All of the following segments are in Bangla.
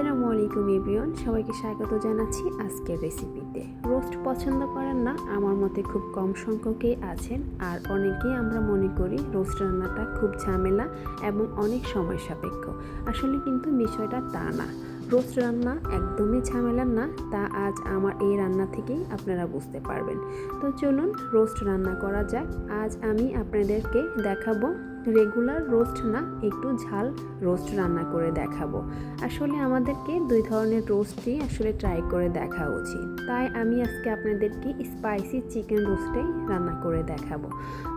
আসসালামু আলাইকুম এভরিওয়ান, সবাইকে স্বাগত জানাচ্ছি আজকের রেসিপিতে রোস্ট পছন্দ করেন না, আমার মতে খুব কম সংখ্যকেই আছেন, আর অনেকেই আমরা মনে করি রোস্ট রান্নাটা খুব ঝামেলা এবং অনেক সময় সাপেক্ষ। আসলে কিন্তু বিষয়টা তা না। রোস্ট রান্না একদমই ঝামেলার না, তা আজ আমার এই রান্না থেকেই আপনারা বুঝতে পারবেন। তো চলুন রোস্ট রান্না করা যাক। আজ আমি আপনাদেরকে দেখাবো রেগুলার রোস্ট না, একটু ঝাল রোস্ট রান্না করে দেখাবো। আসলে আমাদেরকে দুই ধরনের রোস্টই আসলে ট্রাই করে দেখা উচিত। তাই আমি আজকে আপনাদেরকে স্পাইসি চিকেন রোস্টটাই রান্না করে দেখাবো।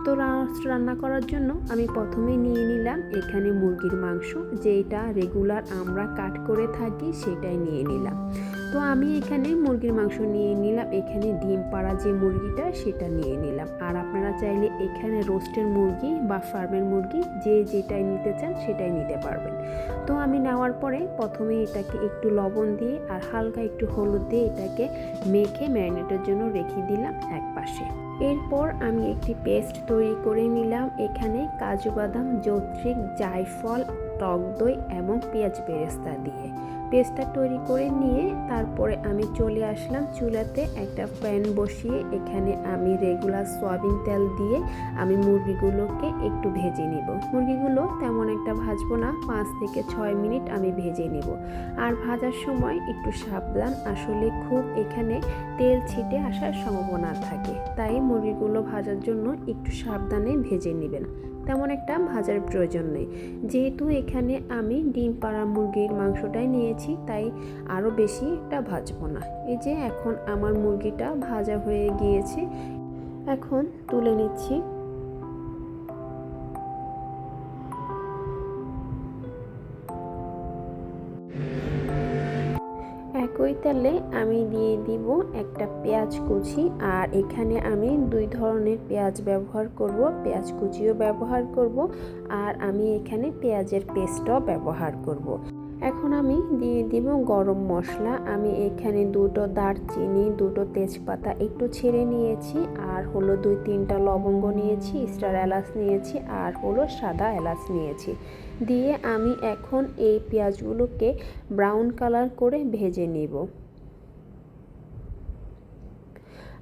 তো রোস্ট রান্না করার জন্য আমি প্রথমে নিয়ে নিলাম এখানে মুরগির মাংস যেটা রেগুলার আমরা কাট করে থাকি সেটাই নিয়ে নিলাম। তো আমি এখানে মুরগির মাংস নিয়ে নিলাম। এখানে ডিম পাড়া যে মুরগিটা, সেটা নিয়ে নিলাম। আর আপনারা চাইলে এখানে রোস্টের মুরগি বা ফার্মের মুরগি যে যেটাই নিতে চান, সেটাই নিতে পারবেন। তো আমি নেওয়ার পরে প্রথমে এটাকে একটু লবণ দিয়ে আর হালকা একটু হলুদ দিয়ে এটাকে মেখে ম্যারিনেটের জন্য রেখে দিলাম এক পাশে। এরপর আমি একটি পেস্ট তৈরি করে নিলাম। এখানে কাজু বাদাম, যৌত্রিক, জায়ফল, টক দই এবং পেঁয়াজ বেরেস্তা দিয়ে। পেস্টটা তৈরি করে নিয়ে তারপরে আমি চলে আসলাম চুলাতে একটা প্যান বসিয়ে। এখানে আমি রেগুলার সয়াবিন তেল দিয়ে আমি মুরগিগুলোকে একটু ভেজে নিব। মুরগিগুলো তেমন একটা ভাজবো না, পাঁচ থেকে ছয় মিনিট আমি ভেজে নিব। আর ভাজার সময় একটু সাবধান, আসলে খুব এখানে তেল ছিটে আসার সম্ভাবনা থাকে। তাই মুরগিগুলো ভাজার জন্য একটু সাবধানে ভেজে নেবেন। তেমন একটা ভাজার প্রয়োজন নেই। যেহেতু এখানে আমি ডিম পাড়া মুরগির মাংসটাই নিয়েছি, তাই আরও বেশি একটা ভাজবো না। এই যে, এখন আমার মুরগিটা ভাজা হয়ে গিয়েছে। এখন তুলে নিচ্ছি। একই তেলে আমি দিয়ে দিব একটা পেঁয়াজ কুচি আর এখানে আমি দুই ধরনের পেঁয়াজ ব্যবহার করব। পেঁয়াজ কুচিও ব্যবহার করব আর আমি এখানে পেঁয়াজের পেস্টও ব্যবহার করব। এখন আমি দিয়ে দিব গরম মশলা। আমি এখানে দুটো দারচিনি, দুটো তেজপাতা একটু ছেড়ে নিয়েছি আর হলো দুই তিনটা লবঙ্গ নিয়েছি, স্টার এলাচ নিয়েছি আর হলো সাদা এলাচ নিয়েছি। দিয়ে আমি এখন এই পেঁয়াজগুলোকে ব্রাউন কালার করে ভেজে নিব।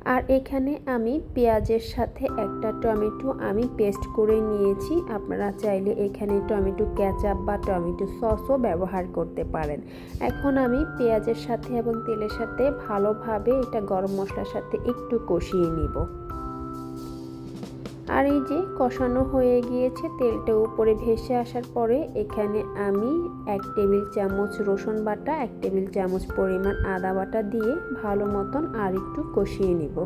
আর এখানে আমি পেঁয়াজের সাথে একটা টমেটো আমি পেস্ট করে নিয়েছি। আপনারা চাইলে এখানে টমেটো ক্যাচাপ বা টমেটো সসও ব্যবহার করতে পারেন। এখন আমি পেঁয়াজের সাথে এবং তেলের সাথে ভালোভাবে এটা গরম মশলার সাথে একটু কষিয়ে নিব। আর এই যে কষানো হয়ে গিয়েছে তেলটা উপরে ভেসে আসার পরে এখানে আমি এক টেবিল চামচ রসুন বাটা, এক টেবিল চামচ পরিমাণ আদা বাটা দিয়ে ভালো মতন আর একটু কষিয়ে নিব।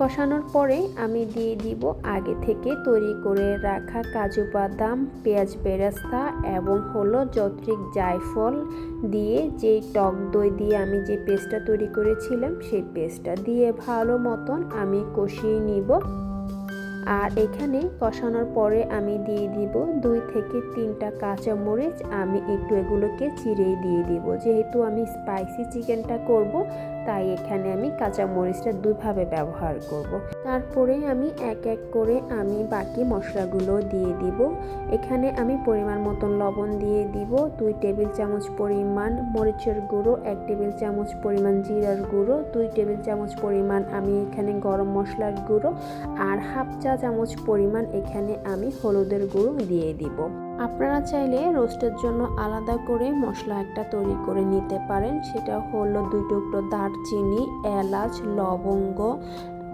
কষানোর পরে আমি দিয়ে দিব আগে থেকে তৈরি করে রাখা কাজু বাদাম, পেঁয়াজ বেরাস্তা এবং হলো যত্রিক জায়ফল দিয়ে যে টক দই দিয়ে আমি যে পেস্টটা তৈরি করেছিলাম সেই পেস্টটা দিয়ে ভালো মতন আমি কষিয়ে নিব। আর এখানে কষানোর পরে আমি দিয়ে দিব দুই থেকে তিনটা কাঁচা মরিচ আমি একটু এগুলোকে চিড়ে দিয়ে দিব। যেহেতু আমি স্পাইসি চিকেনটা করব তাই এখানে আমি কাঁচা মরিচটা দুইভাবে ব্যবহার করব। তারপরে আমি এক এক করে আমি বাকি মশলাগুলো দিয়ে দিব এখানে আমি পরিমাণ মতন লবণ দিয়ে দিব, দুই টেবিল চামচ পরিমাণ মরিচের গুঁড়ো, এক টেবিল চামচ পরিমাণ জিরার গুঁড়ো, দুই টেবিল চামচ পরিমাণ আমি এখানে গরম মশলার গুঁড়ো, আর হাফ চা চামচ পরিমাণ এখানে আমি হলুদের গুঁড়ো দিয়ে দিব আপনারা চাইলে রোস্টের জন্য আলাদা করে মশলা একটা তৈরি করে নিতে পারেন। সেটা হলো দুই টুকরো দারচিনি, এলাচ, লবঙ্গ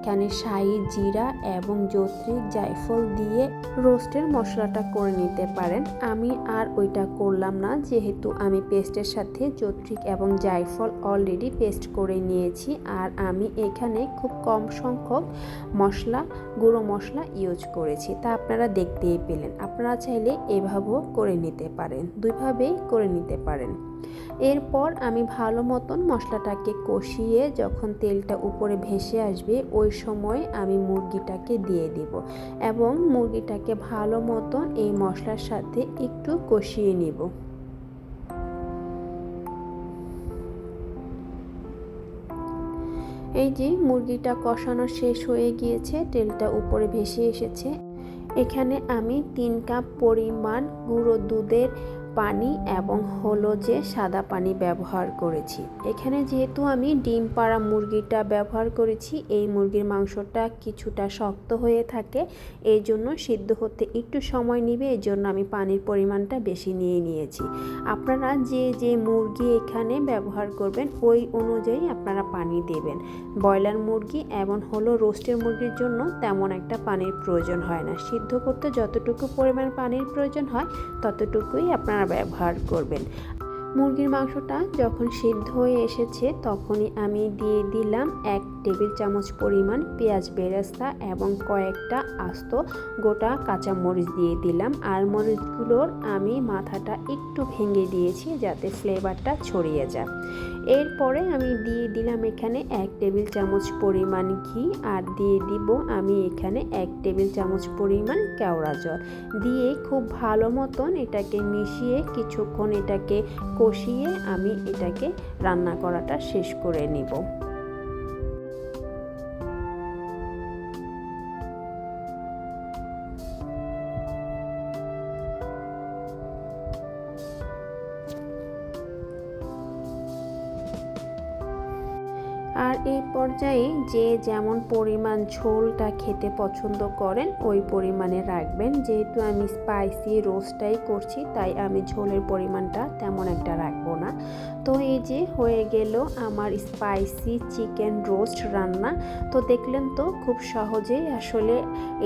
এখানে শাহি, জিরা এবং যত্রী জায়ফল দিয়ে রোস্টের মশলাটা করে নিতে পারেন। আমি আর ওইটা করলাম না, যেহেতু আমি পেস্টের সাথে যত্রিক এবং জায়ফল অলরেডি পেস্ট করে নিয়েছি আর আমি এখানে খুব কম সংখ্যক মশলা, গুঁড়ো মশলা ইউজ করেছি। তা আপনারা দেখতেই পেলেন। আপনারা চাইলে এভাবেও করে নিতে পারেন। দুইভাবেই করে নিতে পারেন। এরপর আমি ভালো মতন মশলাটাকে কষিয়ে যখন তেলটা উপরে ভেসে আসবে, ওই সময় আমি মুরগিটাকে দিয়ে দিব এবং মুরগিটাকে ভালো মতন এই মশলার সাথে একটু কষিয়ে নিব। এই যে মুরগিটা কষানো শেষ হয়ে গিয়েছে, তেলটা উপরে ভেসে এসেছে। এখানে আমি তিন কাপ পরিমাণ গুঁড়ো দুধের পানি এবং হলো যে সাদা পানি ব্যবহার করেছি। এখানে যেহেতু আমি ডিম পাড়া মুরগিটা ব্যবহার করেছি, এই মুরগির মাংসটা কিছুটা শক্ত হয়ে থাকে, এই জন্য সিদ্ধ হতে একটু সময় নেবে, এই জন্য আমি পানির পরিমাণটা বেশি নিয়ে নিয়েছি। আপনারা যে যে মুরগি এখানে ব্যবহার করবেন, ওই অনুযায়ী আপনারা পানি দেবেন। ব্রয়লার মুরগি এবং হলো রোস্টের মুরগির জন্য তেমন একটা পানির প্রয়োজন হয় না। সিদ্ধ করতে যতটুকু পরিমাণ পানির প্রয়োজন হয়, ততটুকুই আপনারা ব্যবহার করবেন। মুরগির মাংসটা যখন সিদ্ধ হয়ে এসেছে তখনই আমি দিয়ে দিলাম এক টেবিল চামচ পরিমাণ পেঁয়াজ বেরেস্তা এবং কয়েকটা আস্ত গোটা কাঁচা মরিচ দিয়ে দিলাম। আর মরিচগুলোর আমি মাথাটা একটু ভেঙে দিয়েছি যাতে ফ্লেভারটা ছড়িয়ে যায়। এরপরে আমি দিয়ে দিলাম এখানে এক টেবিল চামচ পরিমাণ ঘি আর দিয়ে দিব আমি এখানে এক টেবিল চামচ পরিমাণ কেওড়া জল। দিয়ে খুব ভালো মতন এটাকে মিশিয়ে কিছুক্ষণ এটাকে কষিয়ে আমি এটাকে রান্না করাটা শেষ করে নিব। আর এই পর্যায়ে যে যেমন পরিমাণ ঝোলটা খেতে পছন্দ করেন, ওই পরিমাণে রাখবেন। যেহেতু আমি স্পাইসি রোস্টটাই করছি, তাই আমি ঝোলের পরিমাণটা তেমন একটা রাখব না। তো এই যে হয়ে গেল আমার স্পাইসি চিকেন রোস্ট রান্না। তো দেখলেন তো খুব সহজেই আসলে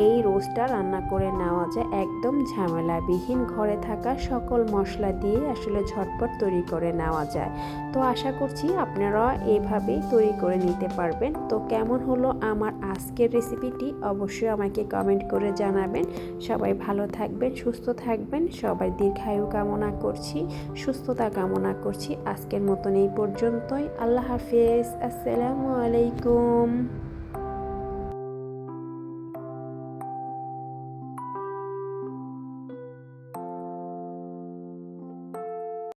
এই রোস্টটা রান্না করে নেওয়া যায়। একদম ঝামেলাবিহীন ঘরে থাকা সকল মশলা দিয়ে আসলে ঝটপট তৈরি করে নেওয়া যায়। তো আশা করছি আপনারা এভাবেই তৈরি করে নিতে পারবেন। তো কেমন হলো আমার আজকের রেসিপিটি অবশ্যই আমাকে কমেন্ট করে জানাবেন। সবাই ভালো থাকবেন, সুস্থ থাকবেন। সবাই দীর্ঘায়ু কামনা করছি, সুস্থতা কামনা করছি। আজকের মতন এই পর্যন্তই। আল্লাহ হাফেজ। আসসালামু আলাইকুম।